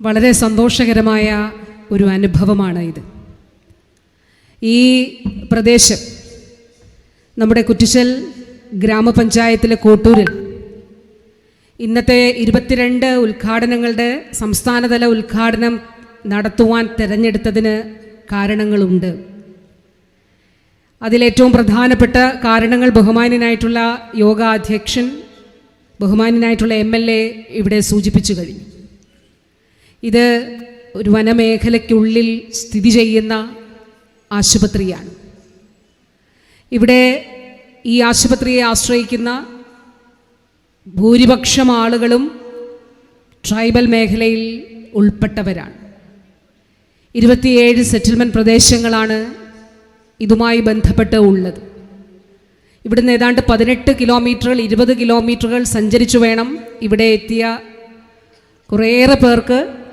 വളരെ സന്തോഷകരമായ ഒരു അനുഭവമാണ് ഇത്. ഈ പ്രദേശം നമ്മുടെ കുറ്റിച്ചൽ ഗ്രാമപഞ്ചായത്തിലെ കോട്ടൂരിൽ ഇന്നത്തെ ഇരുപത്തിരണ്ട് ഉദ്ഘാടനങ്ങളുടെ സംസ്ഥാനതല ഉദ്ഘാടനം നടത്തുവാൻ തിരഞ്ഞെടുത്തതിന് കാരണങ്ങളുണ്ട്. അതിലേറ്റവും പ്രധാനപ്പെട്ട കാരണങ്ങൾ ബഹുമാന്യനായിട്ടുള്ള യോഗ അധ്യക്ഷൻ ബഹുമാന്യനായിട്ടുള്ള എം എൽ എ ഇവിടെ സൂചിപ്പിച്ചു കഴിഞ്ഞു. ഇത് ഒരു വനമേഖലയ്ക്കുള്ളിൽ സ്ഥിതി ചെയ്യുന്ന ആശുപത്രിയാണ്. ഇവിടെ ഈ ആശുപത്രിയെ ആശ്രയിക്കുന്ന ഭൂരിപക്ഷം ആളുകളും ട്രൈബൽ മേഖലയിൽ ഉൾപ്പെട്ടവരാണ്. ഇരുപത്തിയേഴ് സെറ്റിൽമെന്റ് പ്രദേശങ്ങളാണ് ഇതുമായി ബന്ധപ്പെട്ട് ഉള്ളത്. ഇവിടുന്ന് ഏതാണ്ട് പതിനെട്ട് കിലോമീറ്ററുകൾ ഇരുപത് കിലോമീറ്ററുകൾ സഞ്ചരിച്ചു വേണം ഇവിടെ എത്തിയ കുറേയേറെ പേർക്ക്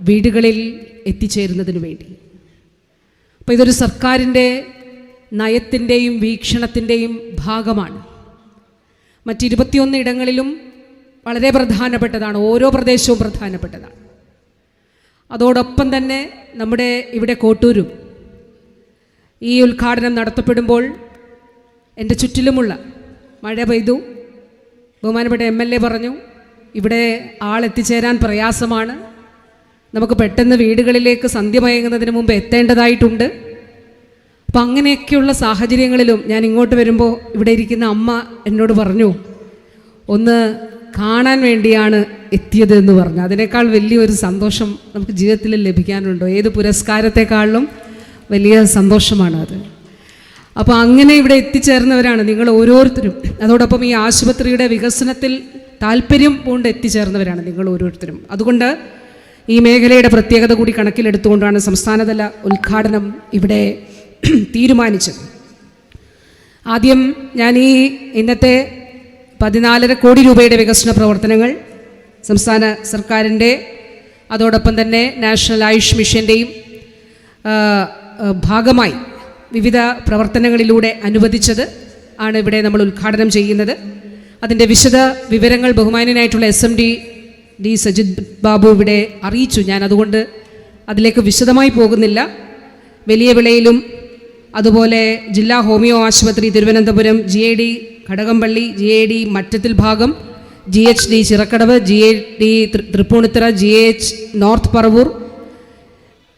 വീടുകളിൽ എത്തിച്ചേരുന്നതിന് വേണ്ടി. അപ്പോൾ ഇതൊരു സർക്കാരിന്റെ നയത്തിന്റെയും വീക്ഷണത്തിന്റെയും ഭാഗമാണ്. മറ്റിരുപത്തിയൊന്ന് ഇടങ്ങളിലും വളരെ പ്രധാനപ്പെട്ടതാണ് ഓരോ പ്രദേശവും പ്രധാനപ്പെട്ടതാണ്. അതോടൊപ്പം തന്നെ നമ്മുടെ ഇവിടെ കോട്ടൂരും ഈ ഉദ്ഘാടനം നടത്തപ്പെടുമ്പോൾ എന്റെ ചുറ്റിലുമുള്ള മഴ പെയ്തു ബഹുമാനപ്പെട്ട എം എൽ എ പറഞ്ഞു ഇവിടെ ആളെത്തിച്ചേരാൻ പ്രയാസമാണ് നമുക്ക് പെട്ടെന്ന് വീടുകളിലേക്ക് സന്ധ്യ മയങ്ങുന്നതിന് മുമ്പ് എത്തേണ്ടതായിട്ടുണ്ട്. അപ്പം അങ്ങനെയൊക്കെയുള്ള സാഹചര്യങ്ങളിലും ഞാൻ ഇങ്ങോട്ട് വരുമ്പോൾ ഇവിടെ ഇരിക്കുന്ന അമ്മ എന്നോട് പറഞ്ഞു ഒന്ന് കാണാൻ വേണ്ടിയാണ് എത്തിയത് എന്ന് പറഞ്ഞു. അതിനേക്കാൾ വലിയൊരു സന്തോഷം നമുക്ക് ജീവിതത്തിൽ ലഭിക്കാനുണ്ടോ. ഏത് പുരസ്കാരത്തെക്കാളിലും വലിയ സന്തോഷമാണ് അത്. അപ്പോൾ അങ്ങനെ ഇവിടെ എത്തിച്ചേർന്നവരാണ് നിങ്ങൾ ഓരോരുത്തരും. അതോടൊപ്പം ഈ ആശുപത്രിയുടെ വികസനത്തിൽ താല്പര്യം കൊണ്ട് എത്തിച്ചേർന്നവരാണ് നിങ്ങൾ ഓരോരുത്തരും. അതുകൊണ്ട് ഈ മേഖലയുടെ പ്രത്യേകത കൂടി കണക്കിലെടുത്തുകൊണ്ടാണ് സംസ്ഥാനതല ഉദ്ഘാടനം ഇവിടെ തീരുമാനിച്ചത്. ആദ്യം ഞാൻ ഈ ഇന്നത്തെ പതിനാലര കോടി രൂപയുടെ വികസന പ്രവർത്തനങ്ങൾ സംസ്ഥാന സർക്കാരിന്റെ അതോടൊപ്പം തന്നെ നാഷണൽ ആയുഷ് മിഷന്റെയും ഭാഗമായി വിവിധ പ്രവർത്തനങ്ങളിലൂടെ അനുവദിച്ചത് ആണ് ഇവിടെ നമ്മൾ ഉദ്ഘാടനം ചെയ്യുന്നത്. അതിന്റെ വിശദ വിവരങ്ങൾ ബഹുമാന്യനായിട്ടുള്ള S M D D Sajith Babu ഇവിടെ അറിയിച്ചു. ഞാൻ അതുകൊണ്ട് അതിലേക്ക് വിശദമായി പോകുന്നില്ല. വലിയ വിളയിലും അതുപോലെ ജില്ലാ ഹോമിയോ ആശുപത്രി Thiruvananthapuram G A D Ghatakampally G A D Mattathil ഭാഗം G H D Chirakkadavu G A D Thrippunithura G H north Paravur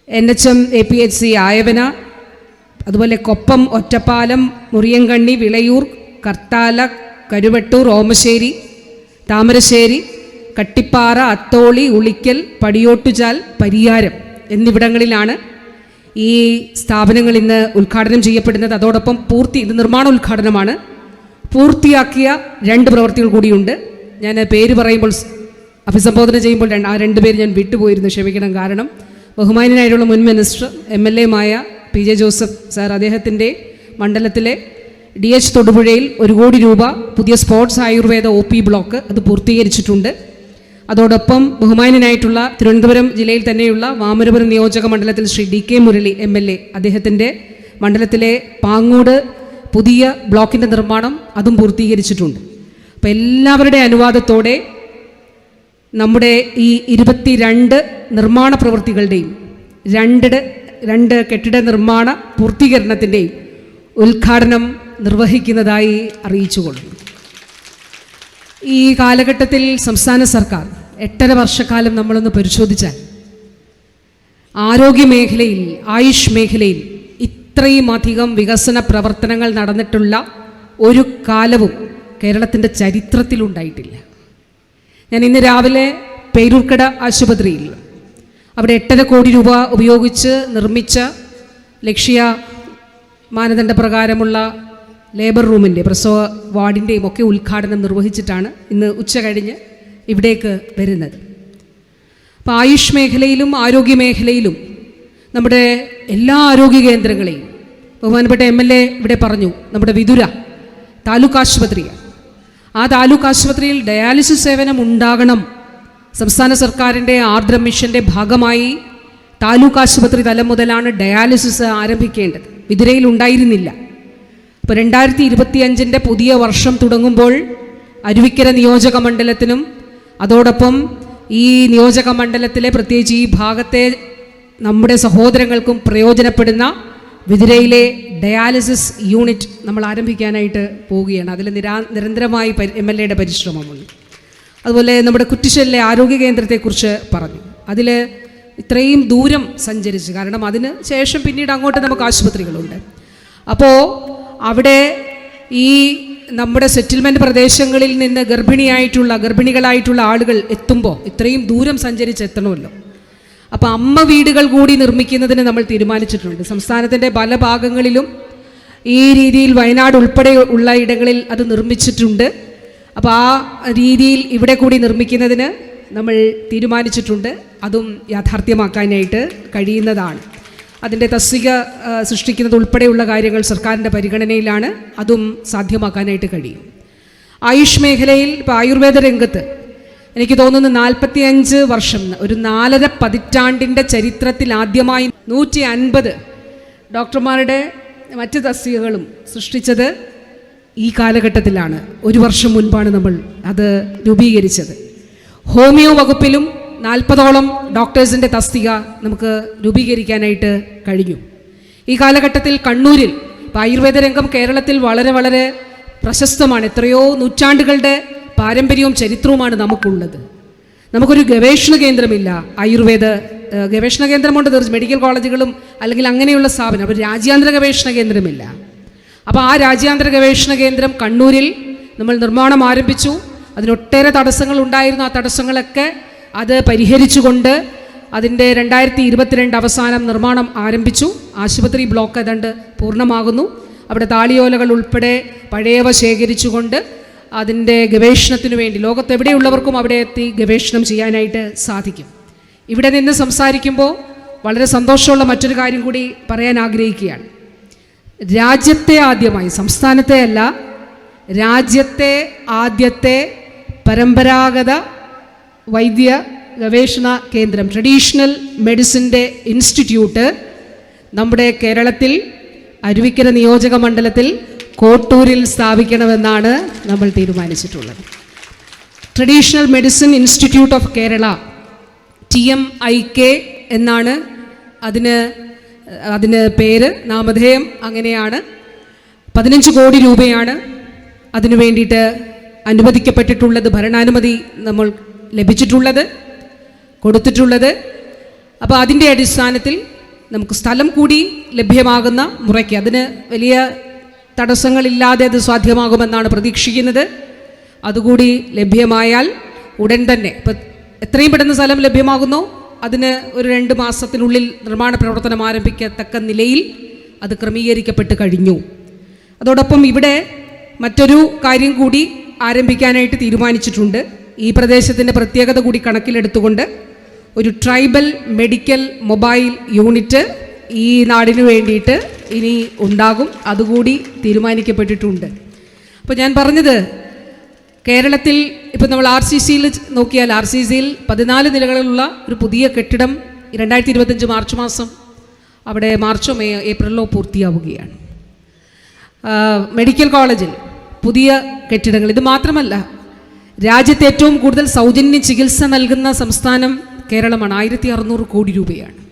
N H M A P H C Ayavana അതുപോലെ കൊപ്പം ഒറ്റപ്പാലം മുറിയങ്കണ്ണി വിളയൂർ കർത്താല കരുവട്ടൂർ ഓമശ്ശേരി താമരശ്ശേരി കട്ടിപ്പാറ അത്തോളി ഉളിക്കൽ പടിയോട്ടുചാൽ പരിയാരം എന്നിവിടങ്ങളിലാണ് ഈ സ്ഥാപനങ്ങൾ ഇന്ന് ഉദ്ഘാടനം ചെയ്യപ്പെടുന്നത്. അതോടൊപ്പം പൂർത്തി ഇത് നിർമ്മാണ ഉദ്ഘാടനമാണ്. പൂർത്തിയാക്കിയ രണ്ട് പ്രവർത്തികൾ കൂടിയുണ്ട്. ഞാൻ പേര് പറയുമ്പോൾ അഭിസംബോധന ചെയ്യുമ്പോൾ രണ്ട് ആ രണ്ട് പേര് ഞാൻ വിട്ടുപോയിരുന്നു ക്ഷമിക്കണം കാരണം. ബഹുമാനായിട്ടുള്ള മുൻ മിനിസ്റ്റർ എം എൽ എമായ പി ജെ ജോസഫ് സാർ അദ്ദേഹത്തിന്റെ മണ്ഡലത്തിലെ ഡി എച്ച് തൊടുപുഴയിൽ ഒരു കോടി രൂപ പുതിയ sports Ayurveda O P block അത് പൂർത്തീകരിച്ചിട്ടുണ്ട്. അതോടൊപ്പം ബഹുമാന്യനായിട്ടുള്ള തിരുവനന്തപുരം ജില്ലയിൽ തന്നെയുള്ള വാമനപുരം നിയോജക മണ്ഡലത്തിൽ Sri D K Murali M L A. അദ്ദേഹത്തിന്റെ മണ്ഡലത്തിലെ പാങ്ങോട് പുതിയ ബ്ലോക്കിന്റെ നിർമ്മാണം അതും പൂർത്തീകരിച്ചിട്ടുണ്ട്. അപ്പോൾ എല്ലാവരുടെ അനുവാദത്തോടെ നമ്മുടെ ഈ ഇരുപത്തിരണ്ട് നിർമ്മാണ പ്രവൃത്തികളുടെയും രണ്ടിട രണ്ട് കെട്ടിട നിർമ്മാണ പൂർത്തീകരണത്തിന്റെയും ഉദ്ഘാടനം നിർവഹിക്കുന്നതായി അറിയിച്ചുകൊള്ളുന്നു. ഈ കാലഘട്ടത്തിൽ സംസ്ഥാന സർക്കാർ എട്ടര വർഷക്കാലം നമ്മളൊന്ന് പരിശോധിച്ചാൽ ആരോഗ്യ മേഖലയിൽ ആയുഷ് മേഖലയിൽ ഇത്രയും അധികം വികസന പ്രവർത്തനങ്ങൾ നടന്നിട്ടുള്ള ഒരു കാലവും കേരളത്തിന്റെ ചരിത്രത്തിലുണ്ടായിട്ടില്ല ഞാൻ ഇന്ന് രാവിലെ പേരൂർക്കട ആശുപത്രിയിൽ അവിടെ എട്ടര കോടി രൂപ ഉപയോഗിച്ച് നിർമ്മിച്ച ലക്ഷ്യ മാനദണ്ഡ പ്രകാരമുള്ള ലേബർ റൂമിന്റെ പ്രസവ വാർഡിന്റെയും ഒക്കെ ഉദ്ഘാടനം നിർവഹിച്ചിട്ടാണ് ഇന്ന് ഉച്ച കഴിഞ്ഞ് ഇവിടേക്ക് വരുന്നത്. അപ്പോൾ ആയുഷ് മേഖലയിലും ആരോഗ്യ മേഖലയിലും നമ്മുടെ എല്ലാ ആരോഗ്യ കേന്ദ്രങ്ങളെയും ബഹുമാനപ്പെട്ട എം എൽ എ ഇവിടെ പറഞ്ഞു നമ്മുടെ വിതുര താലൂക്ക് ആശുപത്രിയാണ്. ആ താലൂക്ക് ആശുപത്രിയിൽ ഡയാലിസിസ് സേവനം ഉണ്ടാകണം. സംസ്ഥാന സർക്കാരിന്റെ ആർദ്ര മിഷന്റെ ഭാഗമായി താലൂക്ക് ആശുപത്രി തലം മുതലാണ് ഡയാലിസിസ് ആരംഭിക്കേണ്ടത്. വിതുരയിൽ ഉണ്ടായിരുന്നില്ല. ഇപ്പോൾ രണ്ടായിരത്തി ഇരുപത്തിയഞ്ചിന്റെ പുതിയ വർഷം തുടങ്ങുമ്പോൾ അരുവിക്കര നിയോജക മണ്ഡലത്തിനും അതോടൊപ്പം ഈ നിയോജക മണ്ഡലത്തിലെ പ്രത്യേകിച്ച് ഈ ഭാഗത്തെ നമ്മുടെ സഹോദരങ്ങൾക്കും പ്രയോജനപ്പെടുന്ന വിതിരയിലെ ഡയാലിസിസ് യൂണിറ്റ് നമ്മൾ ആരംഭിക്കാനായിട്ട് പോവുകയാണ്. അതിൽ നിരാ നിരന്തരമായി എം എൽ എയുടെ പരിശ്രമമുണ്ട്. അതുപോലെ നമ്മുടെ കുറ്റിശ്ശലിലെ ആരോഗ്യ കേന്ദ്രത്തെക്കുറിച്ച് പറഞ്ഞു. അതിൽ ഇത്രയും ദൂരം സഞ്ചരിച്ച് കാരണം അതിന് ശേഷം പിന്നീട് അങ്ങോട്ട് നമുക്ക് ആശുപത്രികളുണ്ട്. അപ്പോൾ അവിടെ ഈ നമ്മുടെ സെറ്റിൽമെന്റ് പ്രദേശങ്ങളിൽ നിന്ന് ഗർഭിണിയായിട്ടുള്ള ഗർഭിണികളായിട്ടുള്ള ആളുകൾ എത്തുമ്പോൾ ഇത്രയും ദൂരം സഞ്ചരിച്ച് എത്തണമല്ലോ. അപ്പോൾ അമ്മ വീടുകൾ കൂടി നിർമ്മിക്കുന്നതിന് നമ്മൾ തീരുമാനിച്ചിട്ടുണ്ട്. സംസ്ഥാനത്തിന്റെ പല ഭാഗങ്ങളിലും ഈ രീതിയിൽ വയനാട് ഉൾപ്പെടെ ഉള്ള ഇടങ്ങളിൽ അത് നിർമ്മിച്ചിട്ടുണ്ട്. അപ്പോൾ ആ രീതിയിൽ ഇവിടെ കൂടി നിർമ്മിക്കുന്നതിന് നമ്മൾ തീരുമാനിച്ചിട്ടുണ്ട്. അതും യാഥാർത്ഥ്യമാക്കാനായിട്ട് കഴിയുന്നതാണ്. അതിന്റെ തസ്തിക സൃഷ്ടിക്കുന്നത് ഉൾപ്പെടെയുള്ള കാര്യങ്ങൾ സർക്കാരിന്റെ പരിഗണനയിലാണ്. അതും സാധ്യമാക്കാനായിട്ട് കഴിയും. ആയുഷ് മേഖലയിൽ ഇപ്പോൾ ആയുർവേദ രംഗത്ത് എനിക്ക് തോന്നുന്നു നാൽപ്പത്തിയഞ്ച് വർഷം ഒരു നാലര പതിറ്റാണ്ടിന്റെ ചരിത്രത്തിൽ ആദ്യമായി നൂറ്റി അൻപത് ഡോക്ടർമാരുടെ മറ്റ് തസ്തികകളും സൃഷ്ടിച്ചത് ഈ കാലഘട്ടത്തിലാണ്. ഒരു വർഷം മുൻപാണ് നമ്മൾ അത് രൂപീകരിച്ചത്. ഹോമിയോ വകുപ്പിലും നാൽപ്പതോളം ഡോക്ടേഴ്സിന്റെ തസ്തിക നമുക്ക് രൂപീകരിക്കാനായിട്ട് കഴിഞ്ഞു. ഈ കാലഘട്ടത്തിൽ കണ്ണൂരിൽ ഇപ്പോൾ ആയുർവേദ രംഗം കേരളത്തിൽ വളരെ വളരെ പ്രശസ്തമാണ്. എത്രയോ നൂറ്റാണ്ടുകളുടെ പാരമ്പര്യവും ചരിത്രവുമാണ് നമുക്കുള്ളത്. നമുക്കൊരു ഗവേഷണ കേന്ദ്രമില്ല. ആയുർവേദ ഗവേഷണ കേന്ദ്രമുണ്ട്. തീർച്ചയായും മെഡിക്കൽ കോളേജുകളും അല്ലെങ്കിൽ അങ്ങനെയുള്ള സ്ഥാപനം. അപ്പോൾ രാജ്യാന്തര ഗവേഷണ കേന്ദ്രമില്ല. അപ്പോൾ ആ രാജ്യാന്തര ഗവേഷണ കേന്ദ്രം കണ്ണൂരിൽ നമ്മൾ നിർമ്മാണം ആരംഭിച്ചു. അതിനൊട്ടേറെ തടസ്സങ്ങൾ ഉണ്ടായിരുന്നു. ആ തടസ്സങ്ങളൊക്കെ അത് പരിഹരിച്ചുകൊണ്ട് അതിന്റെ രണ്ടായിരത്തി ഇരുപത്തിരണ്ട് അവസാനം നിർമ്മാണം ആരംഭിച്ചു. ആശുപത്രി ബ്ലോക്ക് ഏതാണ്ട് പൂർണമാകുന്നു. അവിടെ താളിയോലകൾ ഉൾപ്പെടെ പഴയവ ശേഖരിച്ചുകൊണ്ട് അതിന്റെ ഗവേഷണത്തിനു വേണ്ടി ലോകത്തെവിടെയുള്ളവർക്കും അവിടെ എത്തി ഗവേഷണം ചെയ്യാനായിട്ട് സാധിക്കും. ഇവിടെ നിന്ന് സംസാരിക്കുമ്പോൾ വളരെ സന്തോഷമുള്ള മറ്റൊരു കാര്യം കൂടി പറയാൻ ആഗ്രഹിക്കുകയാണ്. രാജ്യത്തെ ആദ്യമായി സംസ്ഥാനത്തെ അല്ല രാജ്യത്തെ ആദ്യത്തെ പരമ്പരാഗത വൈദ്യ ഗവേഷണ കേന്ദ്രം ട്രഡീഷണൽ മെഡിസിന്റെ ഇൻസ്റ്റിറ്റ്യൂട്ട് നമ്മുടെ കേരളത്തിൽ അരുവിക്കര നിയോജക മണ്ഡലത്തിൽ കോട്ടൂരിൽ സ്ഥാപിക്കണമെന്നാണ് നമ്മൾ തീരുമാനിച്ചിട്ടുള്ളത്. Traditional medicine institute of Kerala T M I K എന്നാണ് അതിന് അതിന് പേര് നാമധേയം അങ്ങനെയാണ്. പതിനഞ്ച് കോടി രൂപയാണ് അതിനു വേണ്ടിയിട്ട് അനുവദിക്കപ്പെട്ടിട്ടുള്ളത്. ഭരണാനുമതി നമ്മൾ ലഭിച്ചിട്ടുള്ളത് കൊടുത്തിട്ടുള്ളത്. അപ്പോൾ അതിന്റെ അടിസ്ഥാനത്തിൽ നമുക്ക് സ്ഥലം കൂടി ലഭ്യമാകുന്ന മുറയ്ക്ക് അതിന് വലിയ തടസ്സങ്ങളില്ലാതെ അത് സാധ്യമാകുമെന്നാണ് പ്രതീക്ഷിക്കുന്നത്. അതുകൂടി ലഭ്യമായാൽ ഉടൻ തന്നെ ഇപ്പം എത്രയും പെട്ടെന്ന് സ്ഥലം ലഭ്യമാകുന്നോ അതിന് ഒരു രണ്ട് മാസത്തിനുള്ളിൽ നിർമ്മാണ പ്രവർത്തനം ആരംഭിക്കത്തക്ക നിലയിൽ അത് ക്രമീകരിക്കപ്പെട്ട് കഴിഞ്ഞു. അതോടൊപ്പം ഇവിടെ മറ്റൊരു കാര്യം കൂടി ആരംഭിക്കാനായിട്ട് തീരുമാനിച്ചിട്ടുണ്ട്. ഈ പ്രദേശത്തിന്റെ പ്രത്യേകത കൂടി കണക്കിലെടുത്തുകൊണ്ട് ഒരു ട്രൈബൽ മെഡിക്കൽ മൊബൈൽ യൂണിറ്റ് ഈ നാടിനു വേണ്ടിയിട്ട് ഇനി ഉണ്ടാകും. അതുകൂടി തീരുമാനിക്കപ്പെട്ടിട്ടുണ്ട്. അപ്പോൾ ഞാൻ പറഞ്ഞത് കേരളത്തിൽ ഇപ്പം നമ്മൾ ആർ സി സിയിൽ നോക്കിയാൽ ആർ സി സിയിൽ പതിനാല് നിലകളിലുള്ള ഒരു പുതിയ കെട്ടിടം രണ്ടായിരത്തി ഇരുപത്തഞ്ച് മാർച്ച് മാസം അവിടെ മാർച്ചോ മേ ഏപ്രിലോ പൂർത്തിയാവുകയാണ്. മെഡിക്കൽ കോളേജിൽ പുതിയ കെട്ടിടങ്ങൾ ഇത് മാത്രമല്ല രാജ്യത്ത് ഏറ്റവും കൂടുതൽ സൗജന്യ ചികിത്സ നൽകുന്ന സംസ്ഥാനം കേരളമാണ്. ആയിരത്തി അറുന്നൂറ് കോടി രൂപയാണ്.